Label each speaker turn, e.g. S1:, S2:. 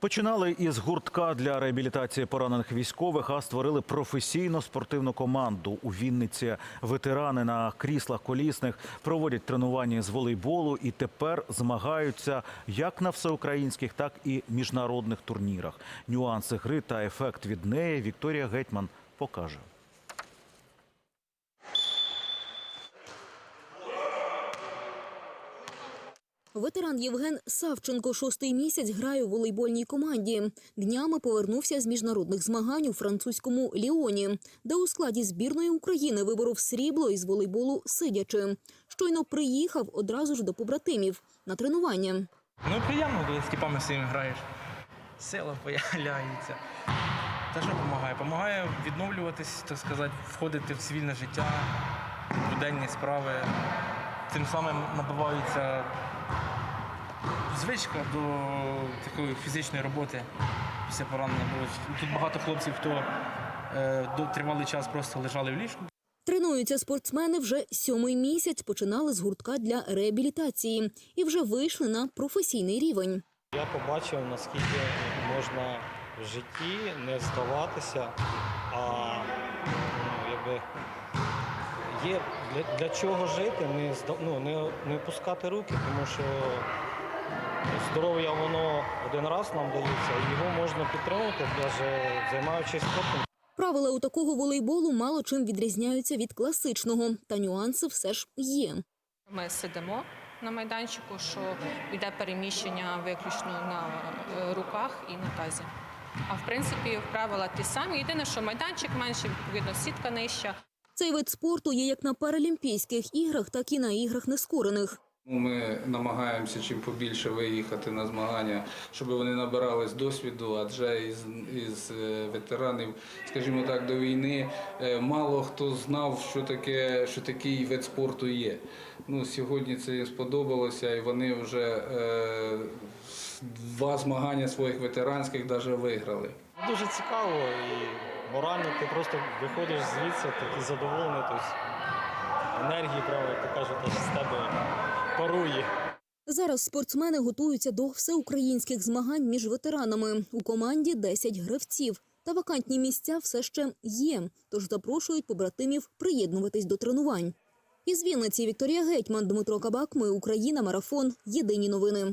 S1: Починали із гуртка для реабілітації поранених військових, а створили професійну спортивну команду у Вінниці. Ветерани на кріслах колісних проводять тренування з волейболу і тепер змагаються як на всеукраїнських, так і міжнародних турнірах. Нюанси гри та ефект від неї Вікторія Гетьман покаже.
S2: Ветеран Євген Савченко шостий місяць грає у волейбольній команді. Днями повернувся з міжнародних змагань у французькому Ліоні, де у складі збірної України виборов срібло із волейболу сидячи. Щойно приїхав одразу ж до побратимів на тренування.
S3: Ну, приємно, коли з типами своїми граєш. Сила появляється. Та що допомагає? Помагає відновлюватись, так сказати, входити в цивільне життя, буденні справи. Тим самим набувається звичка до такої фізичної роботи після поранення. Бо тут багато хлопців, хто е, до- тривалий час просто лежали в ліжку.
S2: Тренуються спортсмени вже сьомий місяць. Починали з гуртка для реабілітації і вже вийшли на професійний рівень.
S4: Я побачив, наскільки можна в житті не здаватися, а ну, якби є для, для чого жити, не, ну, не, не опускати руки, тому що здоров'я воно один раз нам дається, і його можна підтримувати, навіть займаючись спортом.
S2: Правила у такого волейболу мало чим відрізняються від класичного, та нюанси все ж є.
S5: Ми сидимо на майданчику, що йде переміщення виключно на е, руках і на тазі. А в принципі, правила ті самі. Єдине, що майданчик менший, відповідно, сітка нижча.
S2: Цей вид спорту є як на Паралімпійських іграх, так і на іграх нескорених.
S6: Ну, Ми намагаємося чим побільше виїхати на змагання, щоб вони набирались досвіду, адже із, із е, ветеранів, скажімо так, до війни е, мало хто знав, що таке, що такий вид спорту є. Ну, сьогодні це їм сподобалося, і вони вже е, два змагання своїх ветеранських навіть виграли.
S4: Дуже цікаво і морально ти просто виходиш звідси, такий задоволений, тобто енергії прямо, як то кажуть, з тебе парує.
S2: Зараз спортсмени готуються до всеукраїнських змагань між ветеранами. У команді 10 гравців. Та вакантні місця все ще є, тож запрошують побратимів приєднуватись до тренувань. Із Вінниці Вікторія Гетьман, Дмитро Кабак. Ми Україна. Марафон. Єдині новини.